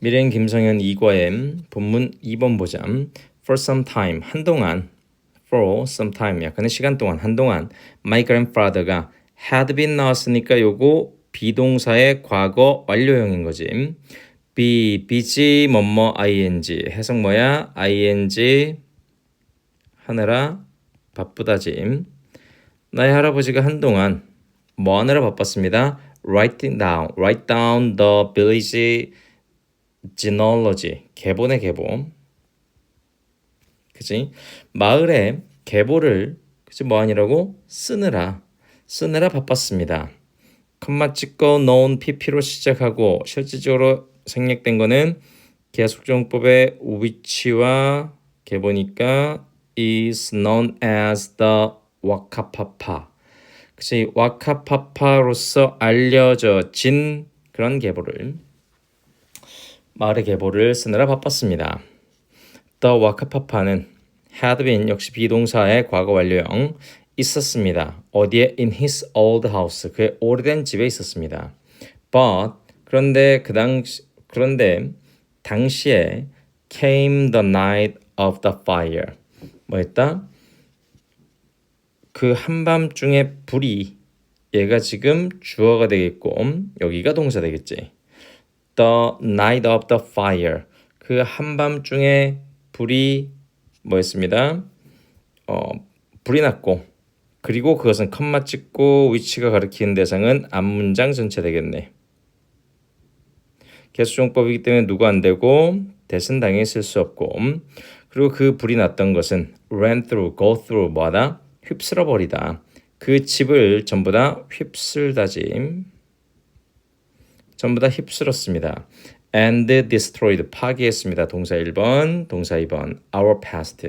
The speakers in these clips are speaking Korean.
미래인 김성현 이과엠 본문 2번 보자. For some time 한동안 for some time 약간의 시간 동안 한동안 my grandfather가 had been 나왔으니까 요거 비동사의 과거 완료형인 거지. be busy 뭐뭐 ing 해석 뭐야? ing 하느라 바쁘다지. 나의 할아버지가 한동안 뭐 하느라 바빴습니다. Writing down, write down the village genealogy. 계본의 계본. 그지? 마을의 계보를 그지 뭐 하니라고 쓰느라 쓰느라 바빴습니다. 컴마 찍고 known pp로 시작하고 실질적으로 생략된 거는 계속정법의 위치와 계보니까 is known as the 와카파파. 그치 와카파파로서 알려져진 그런 계보를 마을의 계보를 쓰느라 바빴습니다. The 와카파파는 had been 역시 비동사의 과거 완료형 있었습니다. 어디에 in his old house 그의 오래된 집에 있었습니다. But 그런데 그 당시 그런데 당시에 came the night of the fire 뭐였다? 그 한밤중에 불이 얘가 지금 주어가 되겠고 여기가 동사 되겠지. The night of the fire 그 한밤중에 불이 뭐였습니다? 어, 불이 났고 그리고 그것은 컴마 찍고 위치가 가리키는 대상은 앞 문장 전체 되겠네. 개수종법이기 때문에 누구 안 되고 대신 당연히 쓸 수 없고 그리고 그 불이 났던 것은 ran through, go through 뭐하다? 휩쓸어 버리다. 그 집을 전부 다 휩쓸다짐. 전부 다 휩쓸었습니다. and destroyed 파괴했습니다. 동사 1번, 동사 2번. our past.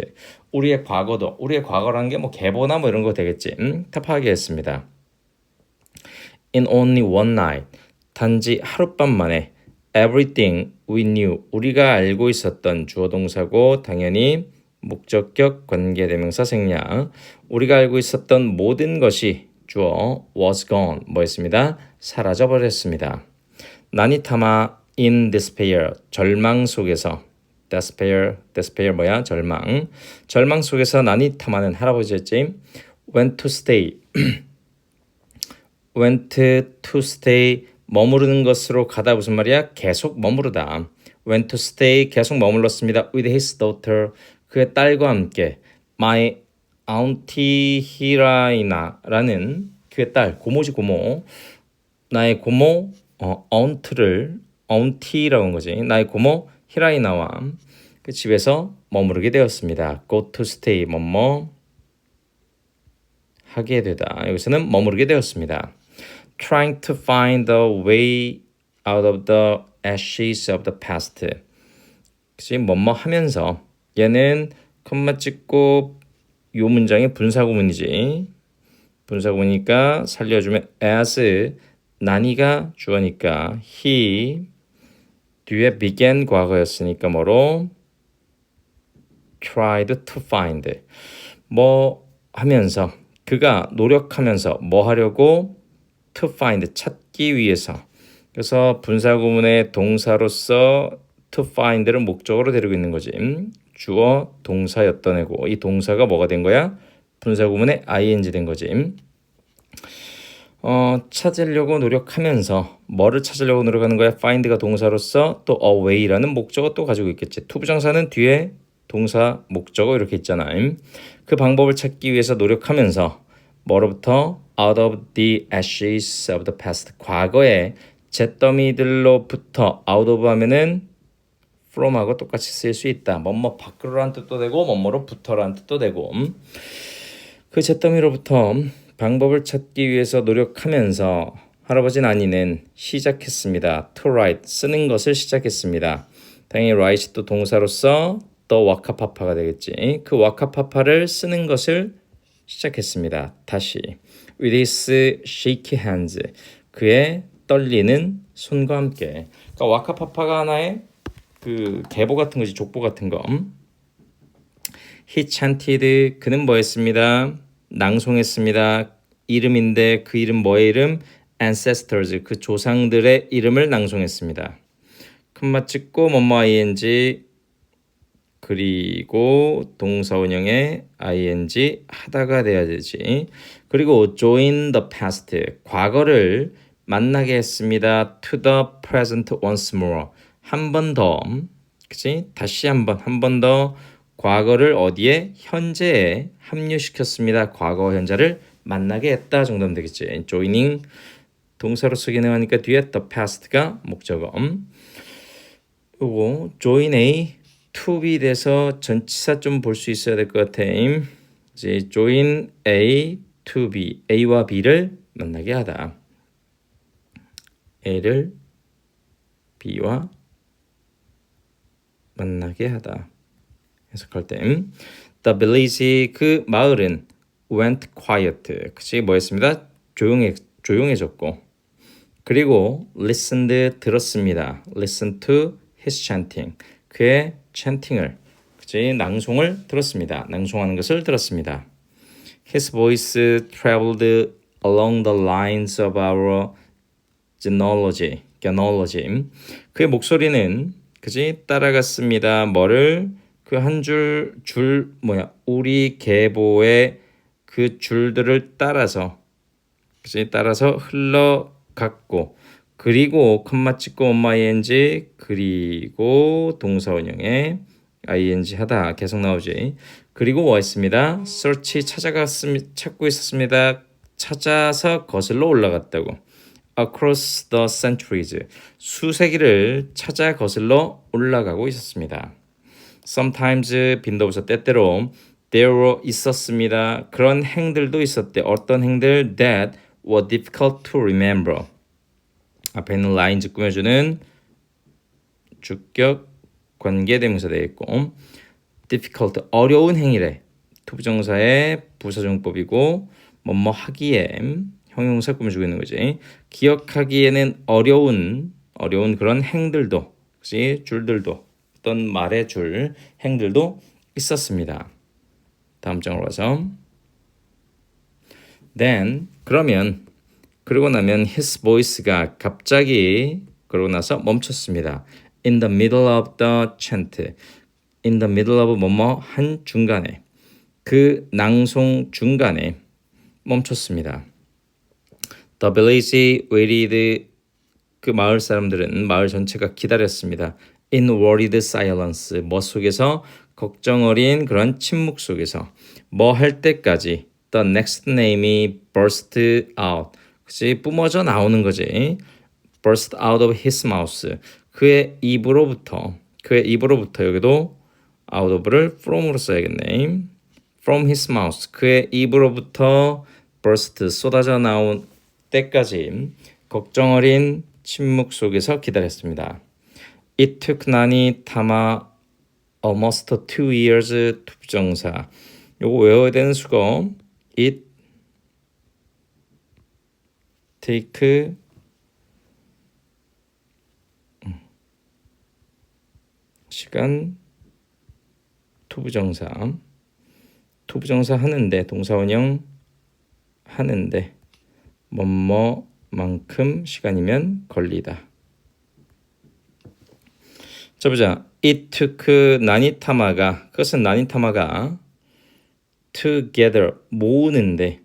우리의 과거도 우리의 과거라는 게뭐 계보나 뭐 이런 거 되겠지. 음? 다 파괴했습니다. in only one night. 단지 하룻밤 만에 everything we knew 우리가 알고 있었던 주어 동사고 당연히 목적격 관계대명사 생략 우리가 알고 있었던 모든 것이 주어 was gone 뭐였습니다 사라져 버렸습니다 나니타마 in despair 절망 속에서. Despair despair 뭐야? 절망. 절망 속에서 나니타마는 할아버지였지 went to stay. Went to stay 머무르는 것으로 가다. 무슨 말이야? 계속 머무르다. went to stay 계속 머물렀습니다. with his daughter 그의 딸과 함께. My auntie 히라이나라는 그의 딸 고모지 고모. 나의 고모 어, aunt를 auntie라고 한 거지. 나의 고모 히라이나와 그 집에서 머무르게 되었습니다. go to stay 뭐뭐 하게 되다. 여기서는 머무르게 되었습니다. trying to find the way out of the ashes of the past. 그치? 뭐뭐 하면서 얘는 컴마 찍고 요 문장의 분사구문이지. 분사구문이니까 살려주면 as 나니가 주어니까 he 뒤에 began 과거였으니까 뭐로 tried to find 뭐 하면서 그가 노력하면서 뭐 하려고 to find 찾기 위해서 그래서 분사구문의 동사로서 to find를 목적으로 데리고 있는 거지. 주어 동사였던 애고 이 동사가 뭐가 된 거야? 분사구문의 ing 된 거지. 어, 찾으려고 노력하면서 뭐를 찾으려고 노력하는 거야? find가 동사로서 또 away라는 목적어 또 가지고 있겠지. 투부정사는 뒤에 동사 목적어 이렇게 있잖아. 그 방법을 찾기 위해서 노력하면서 뭐로부터 out of the ashes of the past 과거의 잿더미들로부터 out of 하면은 from하고 똑같이 쓸 수 있다. 뭐뭐 밖으로란 뜻도 되고 뭐뭐로부터란 뜻도 되고 그 잿더미로부터 방법을 찾기 위해서 노력하면서 할아버지 나니는 시작했습니다. to write 쓰는 것을 시작했습니다. 당연히 write 또 동사로서 또 와카파파가 되겠지. 그 와카파파를 쓰는 것을 시작했습니다. 다시 with his shaky hands 그의 떨리는 손과 함께 그러니까 와카파파가 하나의 그 계보 같은 것이 족보 같은 거 he chanted 그는 뭐 했습니다 낭송했습니다 이름인데 그 이름 뭐의 이름 ancestors 그 조상들의 이름을 낭송했습니다 큰맛 찍고 뭐뭐 ing 그리고 동사 원형에 ing 하다가 돼야 되지. 그리고 join the past 과거를 만나게 했습니다. to the present once more 한 번 더, 그치? 다시 한 번, 한 번 더 과거를 어디에 현재에 합류시켰습니다. 과거 현재를 만나게 했다 정도면 되겠지. joining 동사로서 기능하니까 뒤에 the past가 목적어. 요거 join A to be 돼서 전치사 좀 볼 수 있어야 될 것 같아. 이제 join A to B A와 B를 만나게 하다. A를 B와 만나게 하다. 해석할 때 The village 그 마을은 went quiet. 그치 뭐였습니다. 조용해 조용해졌고 그리고 listened 들었습니다. listen to his chanting. 그의 chanting을 그치 낭송을 들었습니다. 낭송하는 것을 들었습니다. His voice traveled along the lines of our genealogy. genealogy. 그의 목소리는 그지 따라갔습니다. 뭐를 그 한 줄 줄 뭐야 우리 계보의 그 줄들을 따라서 그지 따라서 흘러갔고 그리고 컴마 찍고 엄마 ing 그리고 동사 원형에 ing 하다 계속 나오지. 그리고 뭐 했습니다. search 찾아갔습 찾고 있었습니다. 찾아서 거슬러 올라갔다고. across the centuries 수세기를 찾아 거슬러 올라가고 있었습니다. Sometimes 빈도부서 때때로 there were 있었습니다. 그런 행들도 있었대. 어떤 행들 that were difficult to remember. 앞에 있는 lines 꾸며주는 주격 관계대명사 되어 있고 difficult 어려운 행위래. 투부정사의 부사정법이고 뭐뭐 하기에 형용사 꾸며주고 있는 거지. 기억하기에는 어려운 어려운 그런 행들도 그지 줄들도 어떤 말의 줄 행들도 있었습니다. 다음 장으로 가서 then 그러면 그러고 나면 his voice가 갑자기 그러고 나서 멈췄습니다. in the middle of the chant. in the middle of 뭐뭐 한 중간에 그 낭송 중간에 멈췄습니다. The village waited 그 마을 사람들은 마을 전체가 기다렸습니다. In worried silence 뭐 속에서 걱정 어린 그런 침묵 속에서. 뭐 할 때까지 the next name이 burst out. 그치 뿜어져 나오는 거지. burst out of his mouth. 그의 입으로부터 그의 입으로부터 여기도 out of를 from으로 써야겠네. from his mouth. 그의 입으로부터 burst 쏟아져 나온 때까지 걱정 어린 침묵 속에서 기다렸습니다. It took 난이 타마 almost two years 투부정사 요거 외워야 되는 수거 it take 시간 투부정사 투부정사 하는데 동사원형 하는데 뭐뭐만큼 시간이면 걸리다. 자 보자. It took 나니타마가 그것은 나니타마가 together 모으는데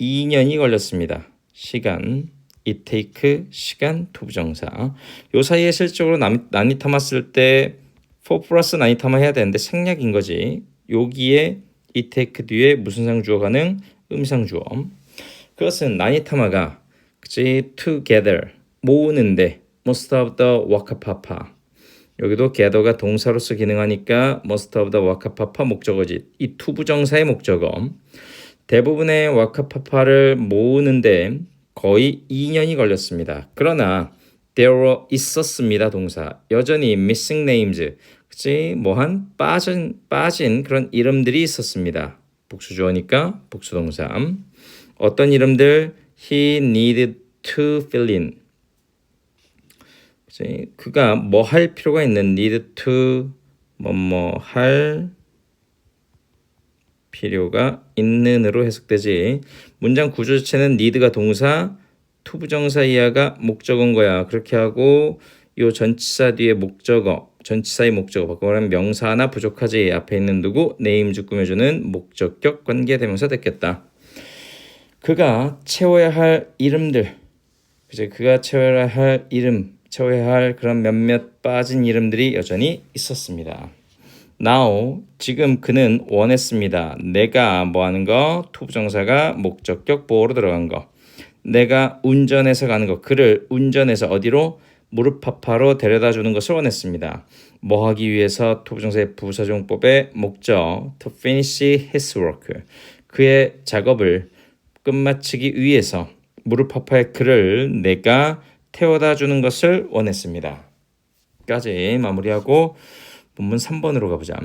2년이 걸렸습니다. 시간 it take 시간 투부정사 요 사이에 실적으로 나니타마 쓸때4 플러스 나니타마 해야 되는데 생략인 거지. 여기에 it take 뒤에 무슨 상 주어 가능 음상 주어 그것은 나니타마가 그치 together 모으는데 most of the 와카파파 여기도 gather가 동사로서 기능하니까 most of the 와카파파 목적어지 이 투부정사의 목적어. 대부분의 와카파파를 모으는데 거의 2년이 걸렸습니다. 그러나 there 있었습니다 동사. 여전히 missing names 그치? 뭐한 빠진 빠진 그런 이름들이 있었습니다. 복수주어니까 복수동사. 어떤 이름들? He needed to fill in 그가 뭐 할 필요가 있는 need to 뭐뭐 할 필요가 있는으로 해석되지. 문장 구조 자체는 need가 동사 투부정사 이하가 목적어인 거야. 그렇게 하고 요 전치사 뒤에 목적어, 전치사의 목적어 바꿔 면 명사 하나 부족하지. 앞에 있는 누구 네임주 꾸며주는 목적격 관계대명사 됐겠다. 그가 채워야 할 이름들, 그제 그가 채워야 할 이름, 채워야 할 그런 몇몇 빠진 이름들이 여전히 있었습니다. now 지금 그는 원했습니다. 내가 뭐 하는 거 투부정사가 목적격 보호로 들어간 거. 내가 운전해서 가는 거. 그를 운전해서 어디로 무릎파파로 데려다 주는 것을 원했습니다. 뭐 하기 위해서 투부정사의 부사종법의 목적 to finish his work. 그의 작업을 끝마치기 위해서 무릎파파의 그를 내가 태워다 주는 것을 원했습니다. 까지 마무리하고 본문 3번으로 가보자.